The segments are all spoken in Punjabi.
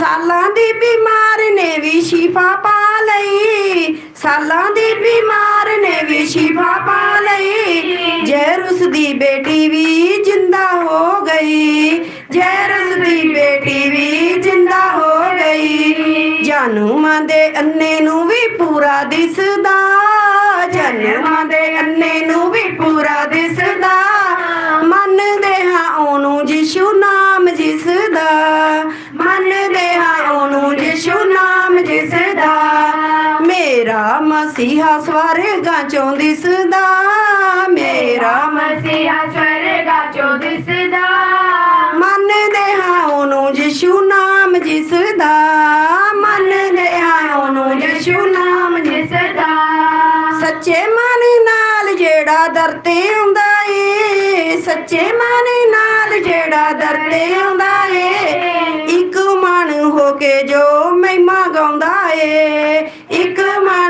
ਸਾਲਾਂ ਦੀ ਬਿਮਾਰ ਨੇ ਵੀ ਸ਼ਿਫਾ ਪਾ ਲਈ। ਸਾਲਾਂ ਦੀ ਬਿਮਾਰ ਨੇ ਵੀ ਸ਼ਿਫਾ ਪਾ ਲਈ। ਜੈਰਸ ਦੀ ਬੇਟੀ ਵੀ ਜਿੰਦਾ ਹੋ ਗਈ। ਜੈਰਸ ਦੀ ਬੇਟੀ ਵੀ ਜਿੰਦਾ ਹੋ ਗਈ। ਜਾਨੂ ਮਾਂ ਦੇ ਅੰਨੇ ਨੂੰ ਵੀ ਪੂਰਾ ਦਿਸਦਾ। ਜਨਮਾਂ ਦੇ ਅੰਨੇ ਨੂੰ ਵੀ ਪੂਰਾ ਦਿਸ ਚੋਂ ਦਿਸਦਾ ਮੇਰਾ ਮਸੀਹਾ ਸਵਰਗਾ ਚੋਂ ਦਿਸਦਾ ਮੰਨਦੇ ਹਾਂ ਉਹਨੂੰ ਜਿਸ਼ੂ ਨਾਮ ਜਿਸ ਦਾ। ਮੰਨਦੇ ਹਾਂ ਉਹਨੂੰ ਜਿਸ਼ੂ ਨਾਮ ਜਿਸ ਦਿਸਦਾ ਸੱਚੇ ਮਨ ਨਾਲ ਜਿਹੜਾ ਦਰ ਤੇ ਆਉਂਦਾ ਏ ਸੱਚੇ ਮਨ ਨਾਲ ਜਿਹੜਾ ਦਰ ਤੇ ਆਉਂਦਾ ਏ ਇੱਕ ਮਨ ਹੋ ਕੇ ਜੋ ਮਹਿਮਾ ਗਾਉਂਦਾ ਏ ਇੱਕ ਮਨ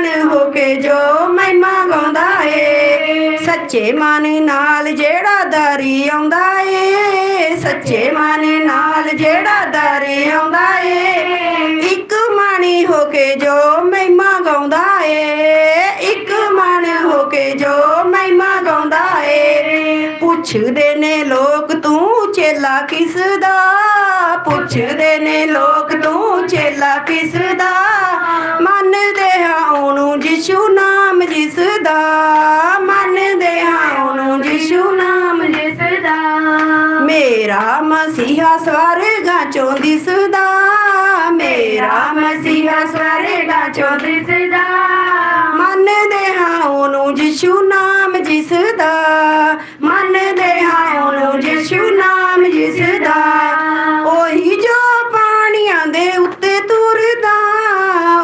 ਸੱਚੇ ਮਨ ਨਾਲ ਜਿਹੜਾ ਦਰੀ ਆਉਂਦਾ ਏ, ਸੱਚੇ ਮਨ ਨਾਲ ਜਿਹੜਾ ਦਾਰੀ ਆਉਂਦਾ ਏ, ਇੱਕ ਮਣੀ ਹੋ ਕੇ ਜੋ ਮਹਿਮਾ ਗਾਉਂਦਾ ਏ, ਇੱਕ ਮਨ ਹੋ ਕੇ ਜੋ ਮਹਿਮਾ ਗਾਉਂਦਾ ਏ, ਪੁੱਛਦੇ ਨੇ ਲੋਕ ਤੂੰ ਚੇਲਾ ਕਿਸ ਦਾ ਪੁੱਛਦੇ ਨੇ ਲੋਕ ਮੇਰਾ ਮਸੀਹਾ ਸਵਰਗਾਂ ਚੋਂ ਦਿਸਦਾ, ਮੇਰਾ ਮਸੀਹਾ ਸਵਰਗਾਂ ਚੋਂ ਦਿਸਦਾ। ਮੰਨਦੇ ਹਾਂ ਉਹਨੂੰ ਜਿਸ਼ੂ ਨਾਮ ਜਿਸਦਾ, ਮੰਨਦੇ ਹਾਂ ਉਹਨੂੰ ਜਿਸ਼ੂ ਨਾਮ ਜਿਸਦਾ। ਉਹੀ ਜੋ ਪਾਣੀਆਂ ਦੇ ਉੱਤੇ ਤੁਰਦਾ,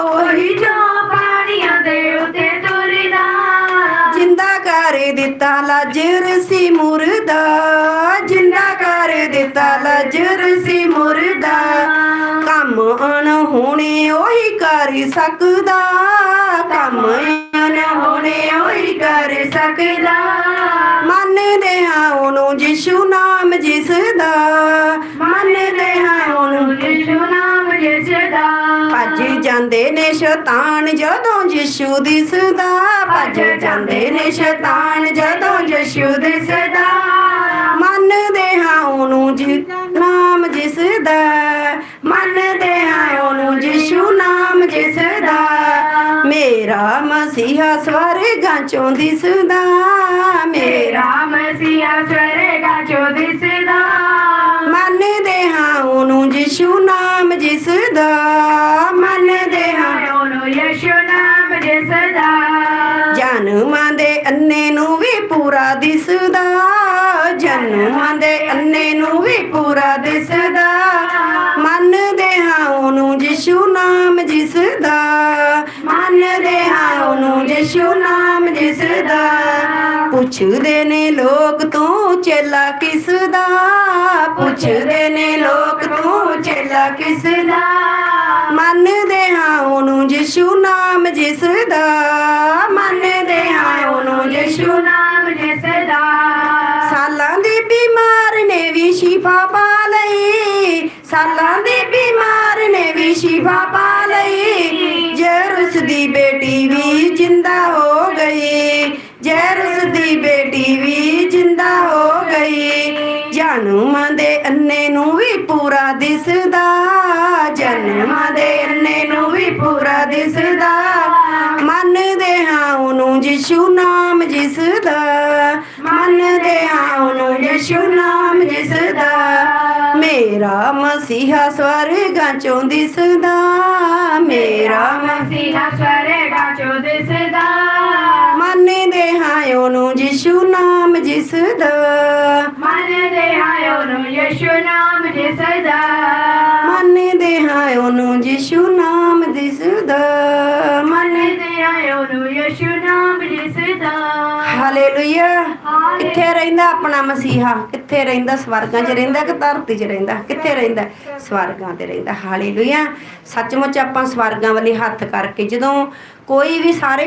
ਉਹੀ ਜੋ ਪਾਣੀਆਂ ਦੇ ਉੱਤੇ ਤੁਰਦਾ। ਜਿੰਦਾ ਕਰ ਦਿੱਤਾ ਲਾਜਰ ਸੀ ਮੁਰਦਾ ਕਰ ਦਿੱਤਾ ਮੁਰਦਾ। ਕੰਮ ਅਣ ਹੋਣੇ ਉਹੀ ਕਰ ਸਕਦਾ। ਕੰਮ ਅਣ ਹੋਣੇ ਉਹੀ ਕਰ ਸਕਦਾ। ਮੰਨਦੇ ਹਾਂ ਉਹਨੂੰ ਜਿਸ਼ੂ ਨਾਮ ਜਿਸ ਦਾ ਮੰਨਦੇ ਹਾਂ ਉਹਨੂੰ ਯਿਸੂ ਨਾਮ ਦਿਸਦਾ ਭੱਜ ਜਾਂਦੇ ਨੇ ਸ਼ੈਤਾਨ ਜਦੋਂ ਯਿਸੂ ਦਿਸਦਾ। ਭੱਜ ਜਾਂਦੇ ਨੇ ਸ਼ੈਤਾਨ ਜਦੋਂ ਯਿਸੂ ਮੇਰਾ ਮਸੀਹਾ ਸਵਰਗਾਂ ਚੋਂ ਦਿਸਦਾ। ਮੇਰਾ ਮਸੀਹਾ ਸਵਰਗਾ ਚੋਂ ਦਿਸਦਾ। ਮੰਨਦੇ ਹਾਂ ਉਹਨੂੰ ਯਿਸੂ ਨਾਮ ਜਿਸ ਦਾ ਮੰਨਦੇ ਹਾਂ ਉਹਨੂੰ ਯਿਸੂ ਨਾਮ ਦਿਸਦਾ ਜਨਮਾਂ ਦੇ ਅੰਨੇ ਨੂੰ ਜਿਸ ਦਾ ਮੰਨਦੇ ਹਾਂ ਉਹਨੂੰ ਯਿਸੂ ਨਾਮ ਜਿਸ ਦਾ ਪੁੱਛਦੇ ਨੇ ਲੋਕ ਤੂੰ ਚੇਲਾ ਕਿਸ ਦਾ ਪੁੱਛਦੇ ਨੇ ਲੋਕ ਤੂੰ ਚੇਲਾ ਕਿਸ ਦਾ ਮੰਨਦੇ ਹਾਂ ਉਹਨੂੰ ਯਿਸੂ ਨਾਮ ਜਿਸ ਦਾ ਮੰਨਦੇ ਹਾਂ ਉਹਨੂੰ ਯਿਸੂ ਨਾਮ ਦਿਸਦਾ। ਸਾਲਾਂ ਦੀ ਬਿਮਾਰ ਨੇ ਵੀ ਸ਼ਿਫਾ ਪਾ ਲਈ। ਸਾਲਾਂ ਦੀ ਸ਼ਿਫਾ ਪਾ ਲਈ। ਜੈਰੁਸ ਦੀ ਬੇਟੀ ਵੀ ਜਿੰਦਾ ਹੋ ਗਈ ਜੈਰੁਸ ਦੀ ਬੇਟੀ ਵੀ ਜਿੰਦਾ ਹੋ ਗਈ, ਜਨਮਾਂ ਦੇ ਅੰਨੇ ਨੂੰ ਵੀ ਪੂਰਾ ਦਿਸਦਾ, ਜਨਮਾਂ ਦੇ ਅੰਨੇ ਨੂੰ ਵੀ ਪੂਰਾ ਦਿਸਦਾ। ਮੰਨਦੇ ਹਾਂ ਉਹਨੂੰ ਯਿਸੂ ਨਾਮ ਜਿਸ ਦਾ ਮੰਨਦੇ ਹਾਂ ਉਹਨੂੰ ਯਿਸੂ ਨਾਮ ਜਿਸ ਦਾ ਮੇਰਾ ਮਸੀਹਾ ਸਵਰਗਾਂ ਚੋਂ ਦਿਸਦਾ ਮੇਰਾ ਮਸੀਹਾ ਸਵਰਗਾ ਚੋਂ ਦਿਸਦਾ। ਮੰਨਦੇ ਹਾਂ ਉਹਨੂੰ ਯਿਸੂ ਨਾਮ ਜਿਸ ਦਾ ਮੰਨਦੇ ਹਾਂ ਉਹਨੂੰ ਯਿਸੂ ਨਾਮ ਦਿਸਦਾ ਮੰਨਦੇ ਹਾਂ ਉਹਨੂੰ ਯਿਸੂ ਨਾਮ ਮੰਨ ਮੰਨਦੇ ਹਾਂ ਉਹਨੂੰ ਯਿਸੂ ਨਾਮ ਹਾਲੇਲੂਇਆ ਕਿੱਥੇ ਰਹਿੰਦਾ ਆਪਣਾ ਮਸੀਹਾ? ਕਿੱਥੇ ਰਹਿੰਦਾ? ਸਵਰਗਾਂ 'ਚ ਰਹਿੰਦਾ ਕਿ ਧਰਤੀ 'ਚ ਰਹਿੰਦਾ? ਕਿੱਥੇ ਰਹਿੰਦਾ? ਸਵਰਗਾਂ ਤੇ ਰਹਿੰਦਾ। ਹਾਲੇਲੂਇਆ ਸੱਚਮੁੱਚ ਆਪਾਂ ਸਵਰਗਾਂ ਵੱਲੇ ਹੱਥ ਕਰਕੇ ਜਦੋਂ ਕੋਈ ਵੀ ਸਾਰੇ